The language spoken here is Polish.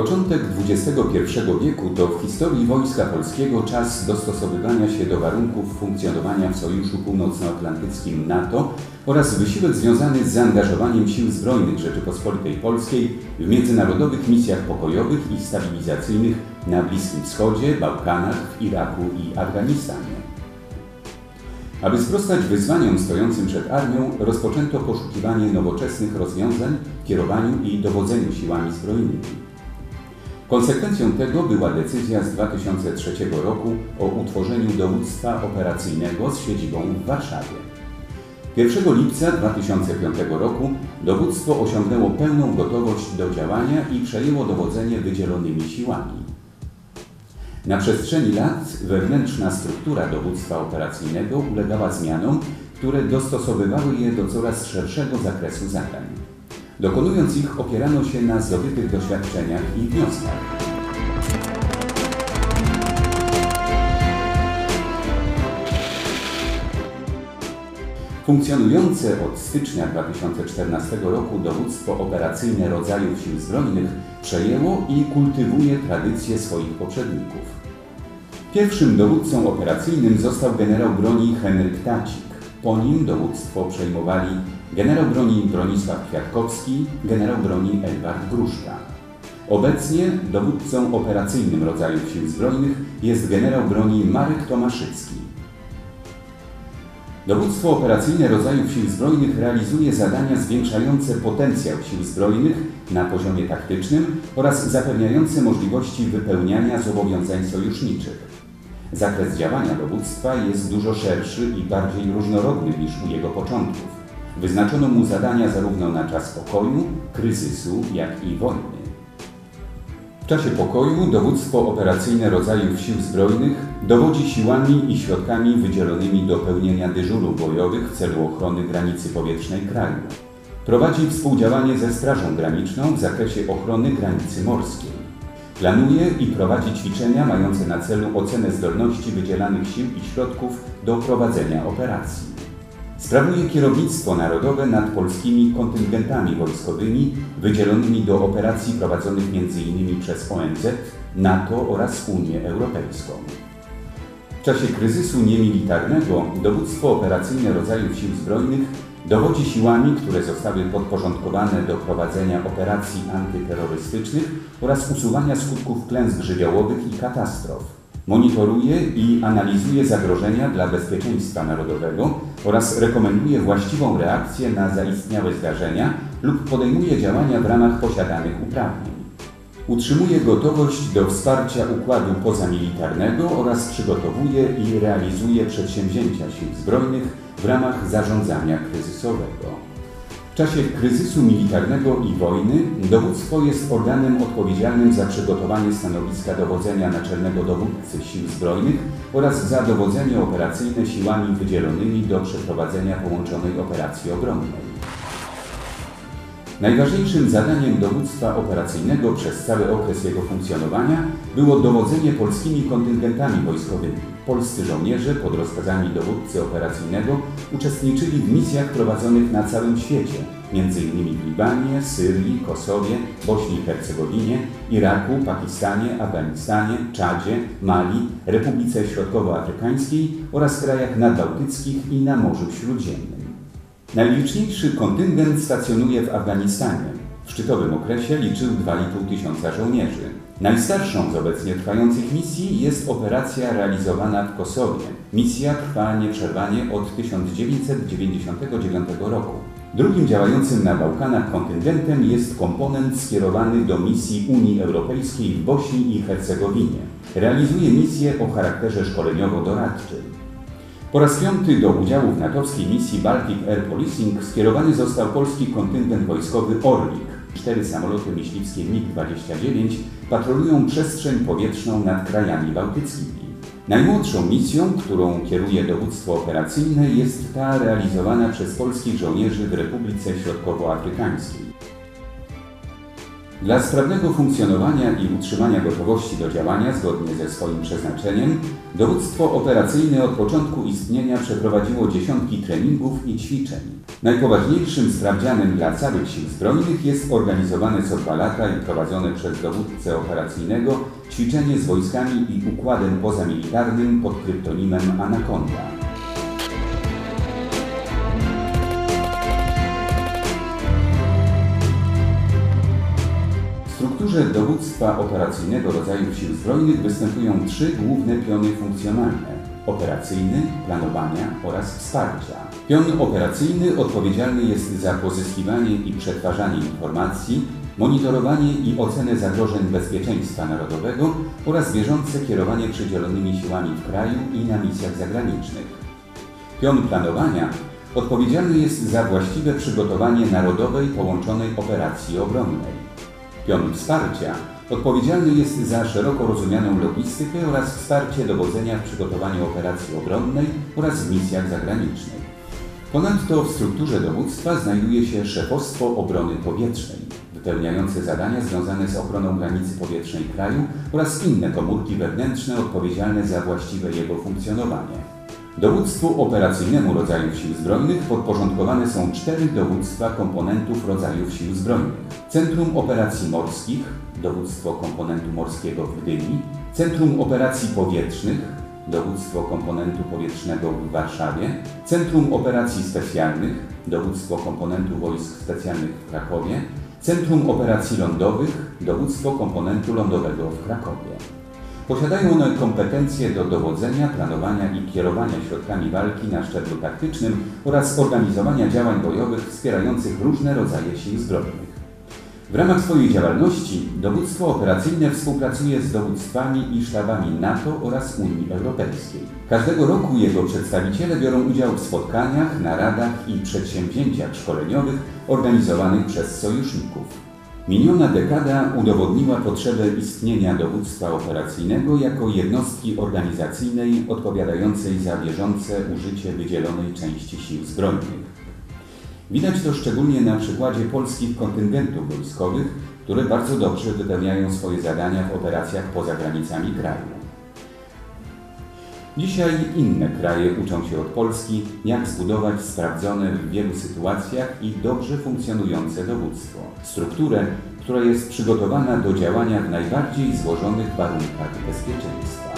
Początek XXI wieku to w historii Wojska Polskiego czas dostosowywania się do warunków funkcjonowania w Sojuszu Północnoatlantyckim NATO oraz wysiłek związany z zaangażowaniem Sił Zbrojnych Rzeczypospolitej Polskiej w międzynarodowych misjach pokojowych i stabilizacyjnych na Bliskim Wschodzie, Bałkanach, w Iraku i Afganistanie. Aby sprostać wyzwaniom stojącym przed armią, rozpoczęto poszukiwanie nowoczesnych rozwiązań w kierowaniu i dowodzeniu siłami zbrojnymi. Konsekwencją tego była decyzja z 2003 roku o utworzeniu dowództwa operacyjnego z siedzibą w Warszawie. 1 lipca 2005 roku dowództwo osiągnęło pełną gotowość do działania i przejęło dowodzenie wydzielonymi siłami. Na przestrzeni lat wewnętrzna struktura dowództwa operacyjnego ulegała zmianom, które dostosowywały je do coraz szerszego zakresu zadań. Dokonując ich opierano się na zdobytych doświadczeniach i wnioskach. Funkcjonujące od stycznia 2014 roku dowództwo operacyjne rodzajów Sił Zbrojnych przejęło i kultywuje tradycje swoich poprzedników. Pierwszym dowódcą operacyjnym został generał broni Henryk Tacik. Po nim dowództwo przejmowali generał broni Bronisław Kwiatkowski, generał broni Edward Gruszka. Obecnie dowódcą operacyjnym rodzajów Sił Zbrojnych jest generał broni Marek Tomaszycki. Dowództwo operacyjne rodzajów Sił Zbrojnych realizuje zadania zwiększające potencjał Sił Zbrojnych na poziomie taktycznym oraz zapewniające możliwości wypełniania zobowiązań sojuszniczych. Zakres działania dowództwa jest dużo szerszy i bardziej różnorodny niż u jego początków. Wyznaczono mu zadania zarówno na czas pokoju, kryzysu, jak i wojny. W czasie pokoju dowództwo operacyjne rodzajów sił zbrojnych dowodzi siłami i środkami wydzielonymi do pełnienia dyżurów bojowych w celu ochrony granicy powietrznej kraju. Prowadzi współdziałanie ze Strażą Graniczną w zakresie ochrony granicy morskiej. Planuje i prowadzi ćwiczenia mające na celu ocenę zdolności wydzielanych sił i środków do prowadzenia operacji. Sprawuje kierownictwo narodowe nad polskimi kontyngentami wojskowymi wydzielonymi do operacji prowadzonych m.in. przez ONZ, NATO oraz Unię Europejską. W czasie kryzysu niemilitarnego dowództwo operacyjne rodzajów sił zbrojnych dowodzi siłami, które zostały podporządkowane do prowadzenia operacji antyterrorystycznych oraz usuwania skutków klęsk żywiołowych i katastrof. Monitoruje i analizuje zagrożenia dla bezpieczeństwa narodowego oraz rekomenduje właściwą reakcję na zaistniałe zdarzenia lub podejmuje działania w ramach posiadanych uprawnień. Utrzymuje gotowość do wsparcia układu pozamilitarnego oraz przygotowuje i realizuje przedsięwzięcia sił zbrojnych w ramach zarządzania kryzysowego. Czasie kryzysu militarnego i wojny dowództwo jest organem odpowiedzialnym za przygotowanie stanowiska dowodzenia naczelnego dowódcy sił zbrojnych oraz za dowodzenie operacyjne siłami wydzielonymi do przeprowadzenia połączonej operacji obronnej. Najważniejszym zadaniem dowództwa operacyjnego przez cały okres jego funkcjonowania było dowodzenie polskimi kontyngentami wojskowymi. Polscy żołnierze pod rozkazami dowódcy operacyjnego uczestniczyli w misjach prowadzonych na całym świecie, m.in. w Libanie, Syrii, Kosowie, Bośni i Hercegowinie, Iraku, Pakistanie, Afganistanie, Czadzie, Mali, Republice Środkowoafrykańskiej oraz krajach nadbałtyckich i na Morzu Śródziemnym. Najliczniejszy kontyngent stacjonuje w Afganistanie. W szczytowym okresie liczył 2,5 tysiąca żołnierzy. Najstarszą z obecnie trwających misji jest operacja realizowana w Kosowie. Misja trwa nieprzerwanie od 1999 roku. Drugim działającym na Bałkanach kontyngentem jest komponent skierowany do misji Unii Europejskiej w Bośni i Hercegowinie. Realizuje misję o charakterze szkoleniowo-doradczym. Po raz piąty do udziału w natowskiej misji Baltic Air Policing skierowany został polski kontyngent wojskowy Orlik. Cztery samoloty myśliwskie MiG-29 patrolują przestrzeń powietrzną nad krajami bałtyckimi. Najmłodszą misją, którą kieruje dowództwo operacyjne, jest ta realizowana przez polskich żołnierzy w Republice Środkowoafrykańskiej. Dla sprawnego funkcjonowania i utrzymania gotowości do działania zgodnie ze swoim przeznaczeniem, dowództwo operacyjne od początku istnienia przeprowadziło dziesiątki treningów i ćwiczeń. Najpoważniejszym sprawdzianem dla całych sił zbrojnych jest organizowane co dwa lata i prowadzone przez dowódcę operacyjnego ćwiczenie z wojskami i układem pozamilitarnym pod kryptonimem Anaconda. Strukturze dowództwa operacyjnego rodzajów sił zbrojnych występują trzy główne piony funkcjonalne: operacyjny, planowania oraz wsparcia. Pion operacyjny odpowiedzialny jest za pozyskiwanie i przetwarzanie informacji, monitorowanie i ocenę zagrożeń bezpieczeństwa narodowego oraz bieżące kierowanie przydzielonymi siłami w kraju i na misjach zagranicznych. Pion planowania odpowiedzialny jest za właściwe przygotowanie narodowej połączonej operacji obronnej. Pion wsparcia odpowiedzialny jest za szeroko rozumianą logistykę oraz wsparcie dowodzenia w przygotowaniu operacji obronnej oraz w misjach zagranicznych. Ponadto w strukturze dowództwa znajduje się szefostwo obrony powietrznej, wypełniające zadania związane z ochroną granicy powietrznej kraju oraz inne komórki wewnętrzne odpowiedzialne za właściwe jego funkcjonowanie. Dowództwu operacyjnemu rodzajów sił zbrojnych podporządkowane są cztery dowództwa komponentów rodzajów sił zbrojnych. Centrum Operacji Morskich, dowództwo komponentu morskiego w Gdyni, Centrum Operacji Powietrznych, dowództwo komponentu powietrznego w Warszawie, Centrum Operacji Specjalnych, dowództwo komponentu wojsk specjalnych w Krakowie, Centrum Operacji Lądowych, dowództwo komponentu lądowego w Krakowie. Posiadają one kompetencje do dowodzenia, planowania i kierowania środkami walki na szczeblu taktycznym oraz organizowania działań bojowych wspierających różne rodzaje sił zbrojnych. W ramach swojej działalności dowództwo operacyjne współpracuje z dowództwami i sztabami NATO oraz Unii Europejskiej. Każdego roku jego przedstawiciele biorą udział w spotkaniach, naradach i przedsięwzięciach szkoleniowych organizowanych przez sojuszników. Miniona dekada udowodniła potrzebę istnienia dowództwa operacyjnego jako jednostki organizacyjnej odpowiadającej za bieżące użycie wydzielonej części sił zbrojnych. Widać to szczególnie na przykładzie polskich kontyngentów wojskowych, które bardzo dobrze wypełniają swoje zadania w operacjach poza granicami kraju. Dzisiaj inne kraje uczą się od Polski, jak zbudować sprawdzone w wielu sytuacjach i dobrze funkcjonujące dowództwo. Strukturę, która jest przygotowana do działania w najbardziej złożonych warunkach bezpieczeństwa.